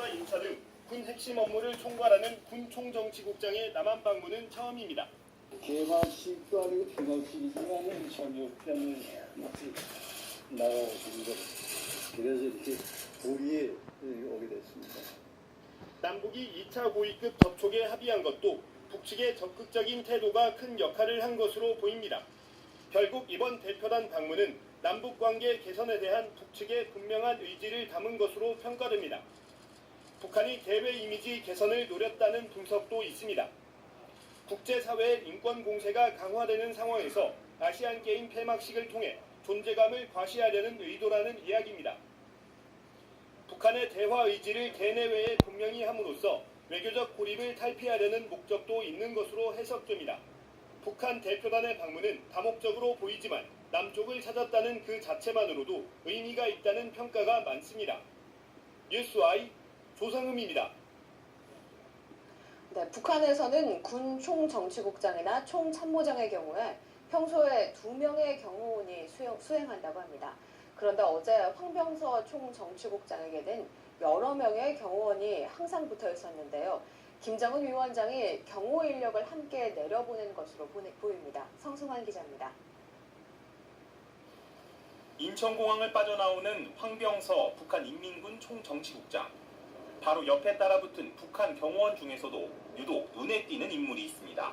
수사 인차 등군 핵심 업무를 총괄하는 군 총정치국장의 남한 방문은 처음입니다. 개막식도 아니고 아니고 저녁때는 마치 나가오신 거 그래서 이렇게 우리에 오게 됐습니다. 남북이 2차 고위급 접촉에 합의한 것도 북측의 적극적인 태도가 큰 역할을 한 것으로 보입니다. 결국 이번 대표단 방문은 남북 관계 개선에 대한 북측의 분명한 의지를 담은 것으로 평가됩니다. 북한이 대외 이미지 개선을 노렸다는 분석도 있습니다. 국제사회의 인권 공세가 강화되는 상황에서 아시안 게임 폐막식을 통해 존재감을 과시하려는 의도라는 이야기입니다. 북한의 대화 의지를 대내외에 분명히 함으로써 외교적 고립을 탈피하려는 목적도 있는 것으로 해석됩니다. 북한 대표단의 방문은 다목적으로 보이지만 남쪽을 찾았다는 그 자체만으로도 의미가 있다는 평가가 많습니다. 뉴스와이 조상음입니다. 네, 북한에서는 군 총정치국장이나 총참모장의 경우에 평소에 두 명의 경호원이 수행, 수행 한다고 합니다. 그런데 어제 황병서 총정치국장에게는 여러 명의 경호원이 항상 붙어 있었는데요. 김정은 위원장이 경호 인력을 함께 내려보낸 것으로 보입니다. 성승환 기자입니다. 인천공항을 빠져나오는 황병서 북한 인민군 총정치국장. 바로 옆에 따라붙은 북한 경호원 중에서도 유독 눈에 띄는 인물이 있습니다.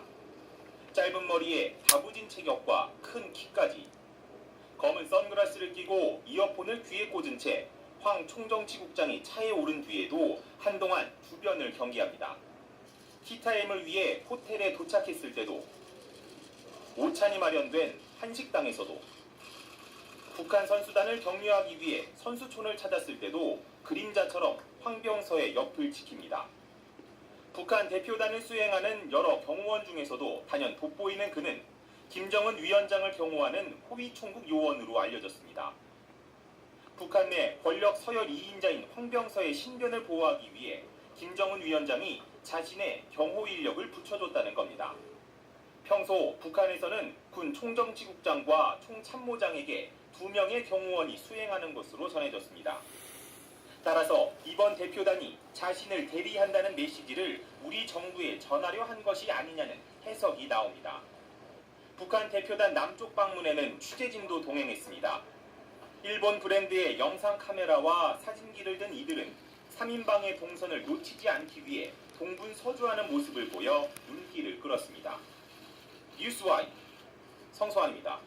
짧은 머리에 다부진 체격과 큰 키까지 검은 선글라스를 끼고 이어폰을 귀에 꽂은 채 황 총정치국장이 차에 오른 뒤에도 한동안 주변을 경계합니다. 티타임을 위해 호텔에 도착했을 때도 오찬이 마련된 한식당에서도 북한 선수단을 격려하기 위해 선수촌을 찾았을 때도 그림자처럼 황병서의 옆을 지킵니다. 북한 대표단을 수행하는 여러 경호원 중에서도 단연 돋보이는 그는 김정은 위원장을 경호하는 호위 총국 요원으로 알려졌습니다. 북한 내 권력 서열 2인자인 황병서의 신변을 보호하기 위해 김정은 위원장이 자신의 경호 인력을 붙여줬다는 겁니다. 평소 북한에서는 군 총정치국장과 총참모장에게 두 명의 경호원이 수행하는 것으로 전해졌습니다. 따라서 이번 대표단이 자신을 대리한다는 메시지를 우리 정부에 전하려 한 것이 아니냐는 해석이 나옵니다. 북한 대표단 남쪽 방문에는 취재진도 동행했습니다. 일본 브랜드의 영상 카메라와 사진기를 든 이들은 3인방의 동선을 놓치지 않기 위해 동분 서주하는 모습을 보여 눈길을 끌었습니다. 뉴스와이 성소환입니다.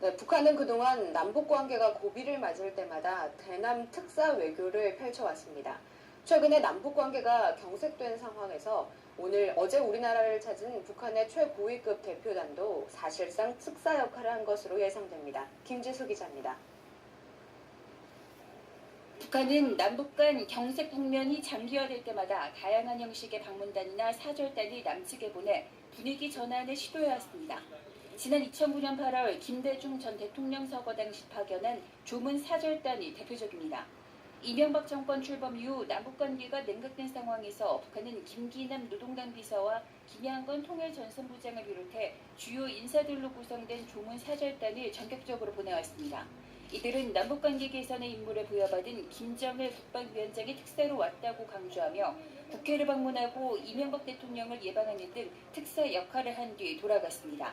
네, 북한은 그동안 남북 관계가 고비를 맞을 때마다 대남 특사 외교를 펼쳐왔습니다. 최근에 남북 관계가 경색된 상황에서 오늘 어제 우리나라를 찾은 북한의 최고위급 대표단도 사실상 특사 역할을 한 것으로 예상됩니다. 김지수 기자입니다. 북한은 남북 간 경색 국면이 장기화될 때마다 다양한 형식의 방문단이나 사절단이 남측에 보내 분위기 전환을 시도해왔습니다. 지난 2009년 8월 김대중 전 대통령 서거 당시 파견한 조문 사절단이 대표적입니다. 이명박 정권 출범 이후 남북 관계가 냉각된 상황에서 북한은 김기남 노동당 비서와 김양건 통일전선부장을 비롯해 주요 인사들로 구성된 조문 사절단을 전격적으로 보내왔습니다. 이들은 남북 관계 개선의 임무를 부여받은 김정일 국방위원장의 특사로 왔다고 강조하며 국회를 방문하고 이명박 대통령을 예방하는 등 특사 역할을 한 뒤 돌아갔습니다.